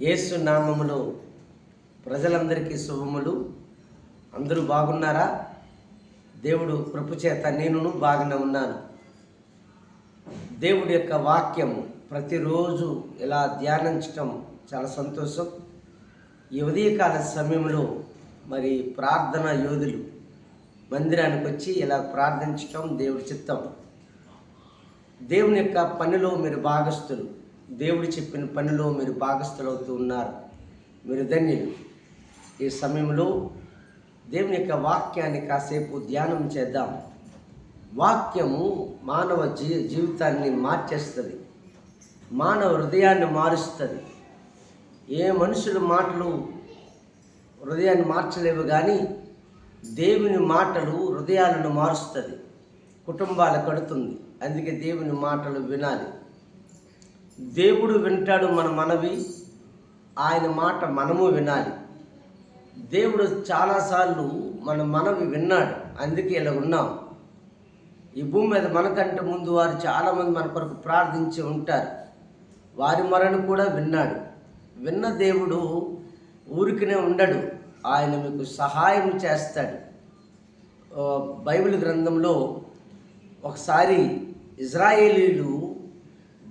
యేసు నామములో ప్రజలందరికీ శుభములు. అందరూ బాగున్నారా? దేవుడు కృపచేత నేనును బాగానే ఉన్నాను. దేవుడి యొక్క వాక్యం ప్రతిరోజు ఇలా ధ్యానించటం చాలా సంతోషం. ఈ ఉదయకాల సమయంలో మరి ప్రార్థన యోధులు మందిరానికి వచ్చి ఇలా ప్రార్థించటం దేవుడి చిత్తం. దేవుని యొక్క పనిలో మీరు భాగస్థులు. దేవుడు చెప్పిన పనిలో మీరు భాగస్థులవుతూ ఉన్నారు మీరు ధన్యులు. ఈ సమయంలో దేవుని యొక్క వాక్యాన్ని కాసేపు ధ్యానం చేద్దాం. వాక్యము మానవ జీ జీవితాన్ని మార్చేస్తుంది. మానవ హృదయాన్ని మారుస్తుంది. ఏ మనుషుల మాటలు హృదయాన్ని మార్చలేవు కానీ దేవుని మాటలు హృదయాలను మారుస్తుంది. కుటుంబాలు కడుతుంది. అందుకే దేవుని మాటలు వినాలి. దేవుడు వింటాడు మన మనవి ఆయన మాట మనము వినాలి. దేవుడు చాలాసార్లు మన మనవి విన్నాడు అందుకే ఇలా ఉన్నాం. ఈ భూమి మీద మనకంటే ముందు వారు చాలామంది మన కొరకు ప్రార్థించి ఉంటారు. వారి మరణ కూడా విన్నాడు. విన్న దేవుడు ఊరికనే ఉండడు ఆయన మీకు సహాయం చేస్తాడు. బైబిల్ గ్రంథంలో ఒకసారి ఇజ్రాయేలీలు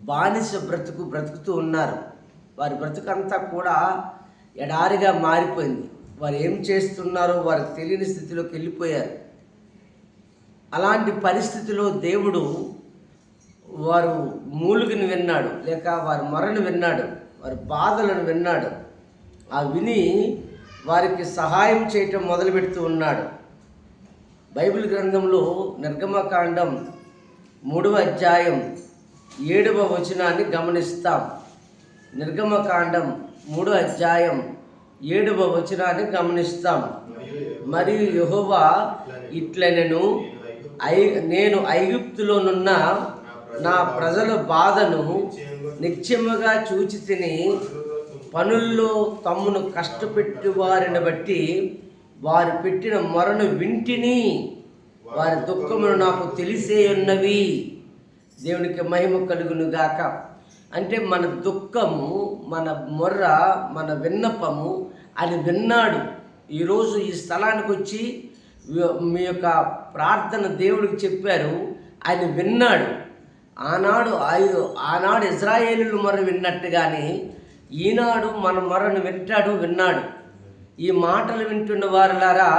బానిస బ్రతుకు బ్రతుకుతూ ఉన్నారు. వారి బ్రతుకంతా కూడా ఎడారిగా మారిపోయింది. వారు ఏం చేస్తున్నారో వారికి తెలియని స్థితిలోకి వెళ్ళిపోయారు. అలాంటి పరిస్థితిలో దేవుడు వారు మూలుగుని విన్నాడు లేక వారి మొరను విన్నాడు వారి బాధలను విన్నాడు. ఆ విని వారికి సహాయం చేయటం మొదలు పెడుతూ ఉన్నాడు. బైబిల్ గ్రంథంలో నిర్గమకాండం మూడవ అధ్యాయం ఏడవ వచనాన్ని గమనిస్తాం. నిర్గమకాండం మూడు అధ్యాయం ఏడవ వచనాన్ని గమనిస్తాం. మరియు యహోవా ఇట్లనెను ఐ నేను ఐగుప్తులోనున్న నా ప్రజల బాధను నిత్యముగా చూచి తిని పనుల్లో తమ్మును కష్టపెట్టి వారిని బట్టి వారు పెట్టిన మొరను వింటిని వారి దుఃఖములు నాకు తెలిసే ఉన్నవి దేవునికి మహిమ కలుగును గాక అంటే మన దుఃఖము మన మొర్ర మన విన్నపము అని విన్నాడు. ఈరోజు ఈ స్థలానికి వచ్చి మీ యొక్క ప్రార్థన దేవుడికి చెప్పారు ఆయన విన్నాడు. ఆనాడు ఆయు ఆనాడు ఇజ్రాయేలు మొర విన్నట్టుగానే ఈనాడు మన మొరను వింటాడు విన్నాడు. ఈ మాటలు వింటున్న వారులారా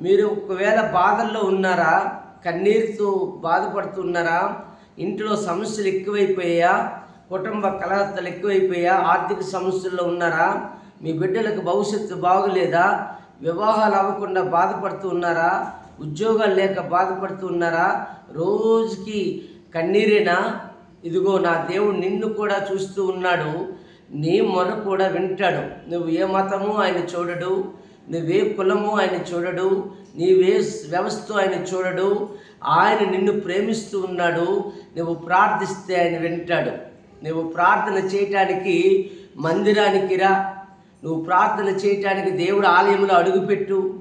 మీరు ఒకవేళ బాధల్లో ఉన్నారా కన్నీరుతో బాధపడుతున్నారా ఇంట్లో సమస్యలు ఎక్కువైపోయా కుటుంబ కలహత్తలు ఎక్కువైపోయా ఆర్థిక సమస్యల్లో ఉన్నారా? మీ బిడ్డలకు భవిష్యత్తు బాగులేదా? వివాహాలు అవ్వకుండా బాధపడుతూ ఉన్నారా? ఉద్యోగాలు లేక బాధపడుతూ ఉన్నారా? రోజుకి కన్నీరేనా? ఇదిగో నా దేవుడు నిన్ను కూడా చూస్తూ ఉన్నాడు. నీ మొర కూడా వింటాడు. నువ్వు ఏ మతము ఆయన చూడడు. నువ్వే కులము ఆయన చూడడు నీవే వ్యవస్థ ఆయన చూడడు ఆయన నిన్ను ప్రేమిస్తూ ఉన్నాడు నువ్వు ప్రార్థిస్తే ఆయన వింటాడు. నువ్వు ప్రార్థన చేయటానికి మందిరానికి రా నువ్వు ప్రార్థన చేయటానికి దేవుడు ఆలయంలో అడుగుపెట్టు.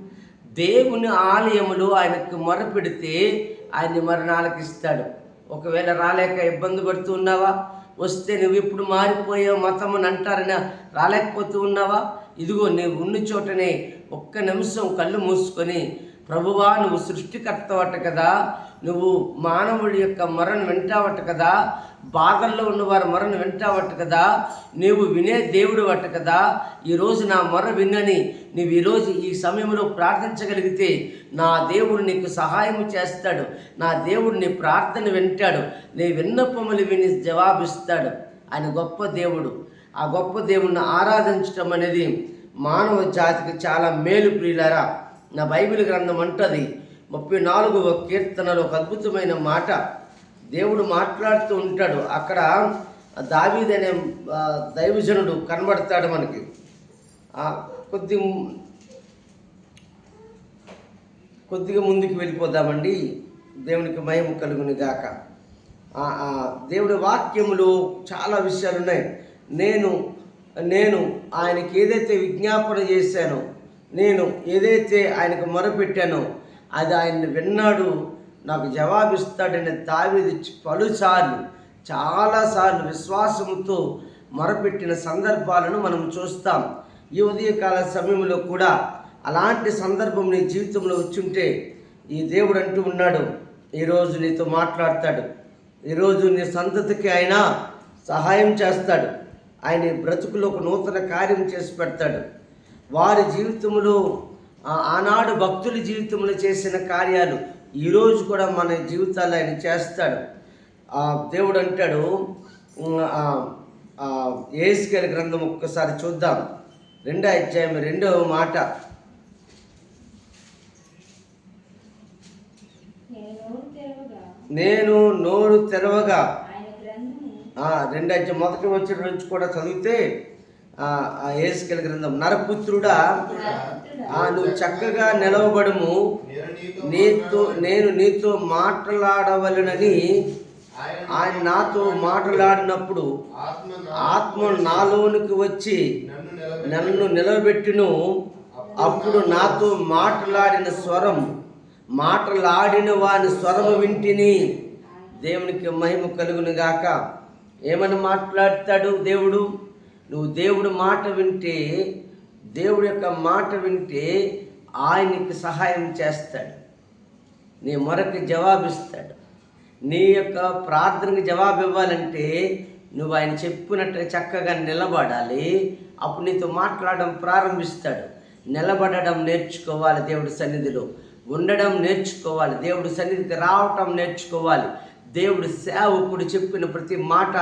దేవుని ఆలయంలో ఆయనకు మొరపెడితే ఆయన్ని మరణాలకు ఇస్తాడు. ఒకవేళ రాలేక ఇబ్బంది పడుతూ ఉన్నావా? వస్తే నువ్వు ఇప్పుడు మారిపోయావు మతం అని అంటారని రాలేకపోతూ ఉన్నావా? ఇదిగో నీవు ఉన్న చోటనే ఒక్క నిమిషం కళ్ళు మూసుకొని ప్రభువా నువ్వు సృష్టికర్తవట కదా నువ్వు మానవుడి యొక్క మరణ వింటావట కదా బాధల్లో ఉన్నవారి మరణ వింటావట కదా నీవు వినే దేవుడు అట కదా ఈరోజు నా మొర విన్నని నీవు ఈరోజు ఈ సమయంలో ప్రార్థించగలిగితే నా దేవుడు నీకు సహాయం చేస్తాడు నా దేవుడు నీ ప్రార్థన వింటాడు నీ విన్నపములు విని జవాబిస్తాడు. ఆయన గొప్ప దేవుడు. ఆ గొప్ప దేవుణ్ణి ఆరాధించటం అనేది మానవ జాతికి చాలా మేలు ప్రియులారా. నా బైబిల్ గ్రంథం అంటది ముప్పై నాలుగవ కీర్తనలో ఒక అద్భుతమైన మాట. దేవుడు మాట్లాడుతూ ఉంటాడు అక్కడ దావీద్ అనే దైవజనుడు కనబడతాడు మనకి. కొద్ది కొద్దిగా ముందుకు వెళ్ళిపోదామండి. దేవునికి మహిమ కలుగుని గాక. ఆ, దేవుడి వాక్యములో చాలా విషయాలు ఉన్నాయి నేను నేను ఆయనకి ఏదైతే విజ్ఞాపన చేశానో నేను ఏదైతే ఆయనకు మొరపెట్టానో అది ఆయన విన్నాడు నాకు జవాబిస్తాడని తావిది పలుసార్లు చాలాసార్లు విశ్వాసంతో మొరపెట్టిన సందర్భాలను మనం చూస్తాం. ఈ ఉదయకాల సమయంలో కూడా అలాంటి సందర్భం నీ జీవితంలో వచ్చుంటే ఈ దేవుడు అంటూ ఉన్నాడు ఈరోజు నీతో మాట్లాడతాడు ఈరోజు నీ సంతతికి ఆయన సహాయం చేస్తాడు. ఆయన బ్రతుకులో ఒక నూతన కార్యం చేసి పెడతాడు. వారి జీవితంలో ఆనాడు భక్తుల జీవితంలో చేసిన కార్యాలు ఈరోజు కూడా మన జీవితాల్లో ఆయన చేస్తాడు. ఆ దేవుడు అంటాడు ఏసుకేల గ్రంథం ఒక్కసారి చూద్దాం. రెండో అధ్యాయం రెండవ మాట. నేను నోరు తెరవగా నేను నోరు తెరవగా ఆయన గ్రంథము ఆ, రెండు అధ్యాయం మొదటి వచ్చిన నుంచి కూడా చదివితే ఏసుకేల గ్రంథం నరపుత్రుడా ఆ, నువ్వు చక్కగా నిలవబడము. నీతో నేను నీతో మాట్లాడవలనని ఆయన నాతో మాట్లాడినప్పుడు ఆత్మ నాలోనికి వచ్చి నన్ను నిలబెట్టును. అప్పుడు నాతో మాట్లాడిన స్వరం మాట్లాడిన వాని స్వరము వింటిని. దేవునికి మహిమ కలుగును గాక ఏమని మాట్లాడతాడు దేవుడు? నువ్వు దేవుడు మాట వింటే దేవుడి యొక్క మాట వింటే ఆయనకి సహాయం చేస్తాడు. నీ మొరకి జవాబిస్తాడు నీ యొక్క ప్రార్థనకి జవాబు ఇవ్వాలంటే నువ్వు ఆయన చెప్పినట్టు చక్కగా నిలబడాలి. అప్పుడు నీతో మాట్లాడడం ప్రారంభిస్తాడు. నిలబడడం నేర్చుకోవాలి దేవుడి సన్నిధిలో. ఉండడం నేర్చుకోవాలి. దేవుడి సన్నిధికి రావటం నేర్చుకోవాలి. దేవుడు సేవకుడు చెప్పిన ప్రతి మాట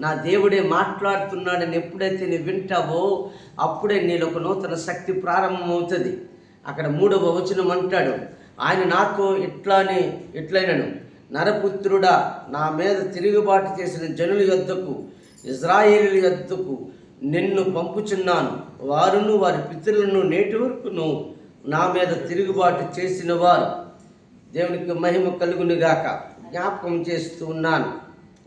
నా దేవుడే మాట్లాడుతున్నాడని ఎప్పుడైతే నీ వింటావో అప్పుడే నీలో ఒక నూతన శక్తి ప్రారంభమవుతుంది. అక్కడ మూడవ వచనం అంటాడు ఆయన నాతో ఇట్లాని ఇట్లైనను నరపుత్రుడా నా మీద తిరుగుబాటు చేసిన జనుల యొద్దకు ఇజ్రాయేలు యొద్దకు నిన్ను పంపుచున్నాను. వారును వారి పితరులను నేటి వరకును నా మీద తిరుగుబాటు చేసిన వారు. దేవునికి మహిమ కలుగునుగాక జ్ఞాపకం చేస్తూ ఉన్నాను.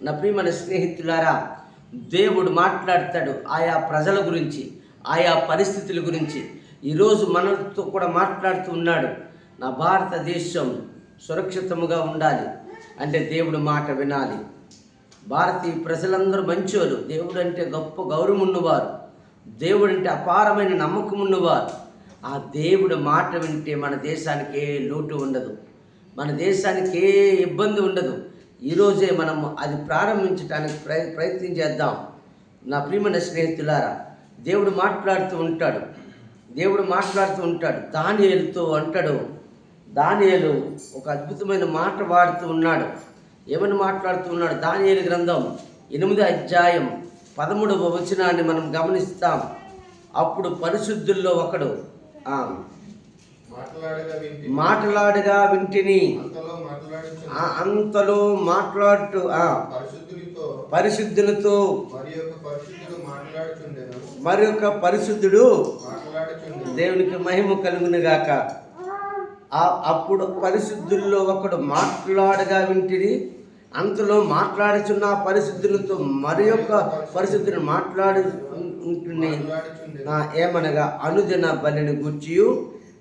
నా ప్రియమైన స్నేహితులారా దేవుడు మాట్లాడతాడు ఆయా ప్రజల గురించి ఆయా పరిస్థితుల గురించి. ఈరోజు మనతో కూడా మాట్లాడుతూ ఉన్నాడు. నా భారతదేశం సురక్షితముగా ఉండాలి అంటే దేవుడు మాట వినాలి. భారతీయ ప్రజలందరూ మంచివారు దేవుడు అంటే గొప్ప గౌరవం ఉన్నవారు దేవుడు అంటే అపారమైన నమ్మకం ఉన్నవారు ఆ దేవుడు మాట వింటే మన దేశానికి ఏ లోటు ఉండదు. మన దేశానికి ఏ ఇబ్బంది ఉండదు. ఈరోజే మనం అది ప్రారంభించడానికి ప్రయ ప్రయత్నం చేద్దాం. నా ప్రియమైన స్నేహితులారా దేవుడు మాట్లాడుతూ ఉంటాడు. దేవుడు మాట్లాడుతూ ఉంటాడు. దానియలుతో అంటాడు. దానియలు ఒక అద్భుతమైన మాట వాడుతూ ఉన్నాడు. ఏమని మాట్లాడుతూ ఉన్నాడు? దానియలు గ్రంథం ఎనిమిది అధ్యాయం పదమూడవ వచనాన్ని మనం గమనిస్తాం. అప్పుడు పరిశుద్ధుల్లో ఒకడు మాట్లాడగా వింటి మాట్లాడగా వింటిని? అంతలో మాట్లాడుతూ పరిశుద్ధులతో. మరి యొక్క పరిశుద్ధుడు దేవునికి మహిమ కలుగునుగాక అప్పుడు పరిశుద్ధుల్లో ఒకడు మాట్లాడగా వింటిని? అంతలో మాట్లాడుచున్న పరిశుద్ధులతో మరి యొక్క పరిశుద్ధుని మాట్లాడు ఏమనగా అనుదిన బలిని గూర్చియు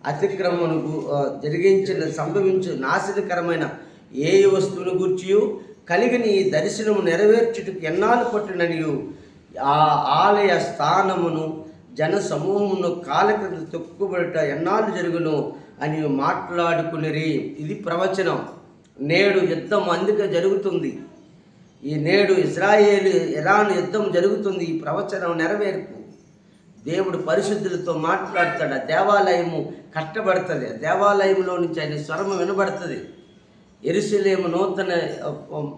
అతిక్రమను గు- జరిగించిన సంభవించు నాశనకరమైన ఏ వస్తువును గూర్చియు కలిగిన ఈ దర్శనము నెరవేర్చుటకు ఎన్నాళ్ళు పట్టిననియు. ఆ ఆలయ స్థానమును జన సమూహమును కాలక్రింద తొక్కుబడట ఎన్నాళ్ళు జరుగును అని మాట్లాడుకునిరి. ఇది ప్రవచనం. నేడు యుద్ధం అందుకే జరుగుతుంది. ఈ నేడు ఇజ్రాయేల్ ఇరాన్ యుద్ధం జరుగుతుంది. ఈ ప్రవచనం నెరవేర్పు దేవుడు పరిశుద్ధులతో మాట్లాడతాడు. ఆ దేవాలయము కట్టబడుతుంది. ఆ దేవాలయంలో నుంచి ఆయన స్వరము వినబడుతుంది. ఎరుసలేము నూతన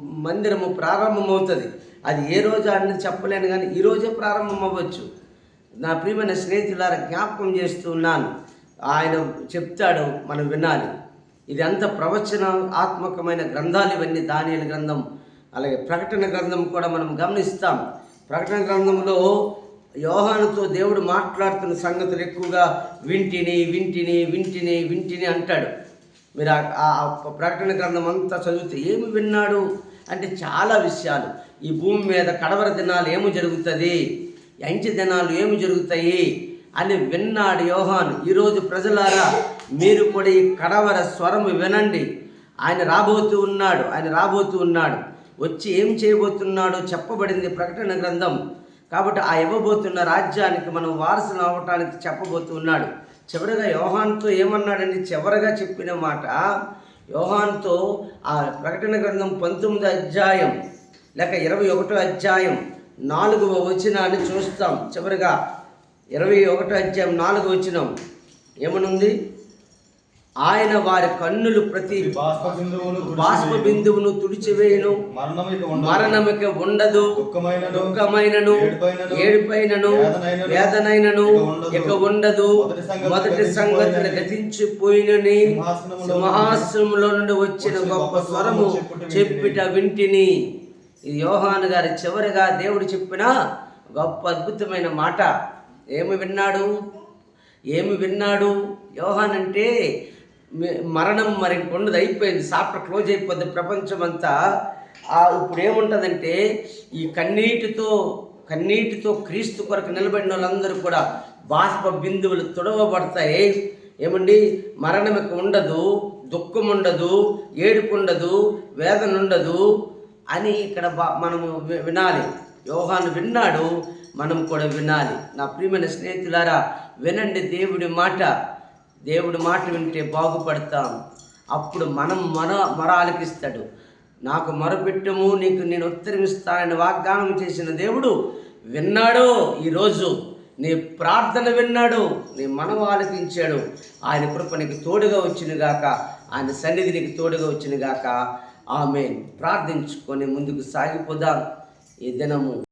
మందిరము ప్రారంభమవుతుంది. అది ఏ రోజు అని చెప్పలేను కానీ ఈ రోజే ప్రారంభం అవ్వచ్చు నా ప్రియమైన స్నేహితులారా జ్ఞాపకం చేస్తూ ఉన్నాను. ఆయన చెప్తాడు మనం వినాలి. ఇది అంత ప్రవచన ఆత్మకమైన గ్రంథాలు ఇవన్నీ. దానియల గ్రంథం అలాగే ప్రకటన గ్రంథం కూడా మనం గమనిస్తాం. ప్రకటన గ్రంథంలో యోహానుతో దేవుడు మాట్లాడుతున్న సంగతులు ఎక్కువగా వింటిని వింటిని వింటిని వింటిని అంటాడు. మీరు ఆ- ప్రకటన గ్రంథం అంతా చదివితే ఏమి విన్నాడు? అంటే చాలా విషయాలు. ఈ భూమి మీద కడవర దినాలు ఏమి జరుగుతుంది? ఎంచ దినాలు ఏమి జరుగుతాయి? అని విన్నాడు యోహాను. ఈరోజు ప్రజలారా మీరు కూడా ఈ కడవర స్వరం వినండి. ఆయన రాబోతూ ఉన్నాడు ఆయన రాబోతూ ఉన్నాడు. వచ్చి ఏం చేయబోతున్నాడో చెప్పబడింది ప్రకటన గ్రంథం. కాబట్టి ఆ ఇవ్వబోతున్న రాజ్యానికి మనం వారసులు అవ్వటానికి చెప్పబోతున్నాడు చివరిగా యోహాన్తో ఏమన్నాడండి? చివరిగా చెప్పిన మాట యోహాన్తో ఆ ప్రకటన గ్రంథం పంతొమ్మిది అధ్యాయం లేక ఇరవై ఒకటో అధ్యాయం నాలుగవ వచనాన్ని చూస్తాం. చివరిగా ఇరవై ఒకటో అధ్యాయం నాలుగవ వచనం ఏమనుంది? ఆయన వారి కన్నులు ప్రతి బాష్ప బిందువును తుడిచివేయును. మరణమిక ఉండదు. దుఃఖమైనను. ఏడుపైనను, వేదనైనను, ఇక ఉండదు. మొదటి సంగతులు సంగతులు గతించిపోయినని సింహాసనంలో నుండి వచ్చిన గొప్ప స్వరము చెప్పుట వింటిని. ఇది యోహాను గారి చివరిగా దేవుడు చెప్పిన గొప్ప అద్భుతమైన మాట. ఏమి విన్నాడు? ఏమి విన్నాడు? యోహాన్ అంటే మరణం మరి ఉండదు అయిపోయింది సాఫ్ట్ క్లోజ్ అయిపోద్ది ప్రపంచం అంతా ఇప్పుడు ఏముంటుందంటే ఈ కన్నీటితో కన్నీటితో క్రీస్తు కొరకు నిలబడిన వాళ్ళందరూ కూడా బాష్ప బిందువులు తుడవబడతాయి. ఏమండి? మరణం ఉండదు దుఃఖం ఉండదు ఏడుపు ఉండదు వేదన ఉండదు అని ఇక్కడ బా మనము వినాలి. యోహాను విన్నాడు మనం కూడా వినాలి. నా ప్రియమైన స్నేహితులారా వినండి దేవుడి మాట. దేవుడి మాట వింటే బాగుపడతాం. అప్పుడు మనం మన మొర ఆలకిస్తాడు నాకు మొరపెట్టము నీకు నేను ఉత్తరమిస్తానని వాగ్దానం చేసిన దేవుడు విన్నాడు ఈరోజు. నీ ప్రార్థన విన్నాడు నీ మనం ఆలకించాడు. ఆయన కృప నీకు తోడుగా వచ్చినగాక ఆయన సన్నిధి నీకు తోడుగా వచ్చినగాక. ఆమె ప్రార్థించుకొని ముందుకు సాగిపోదాం. ఈ దినము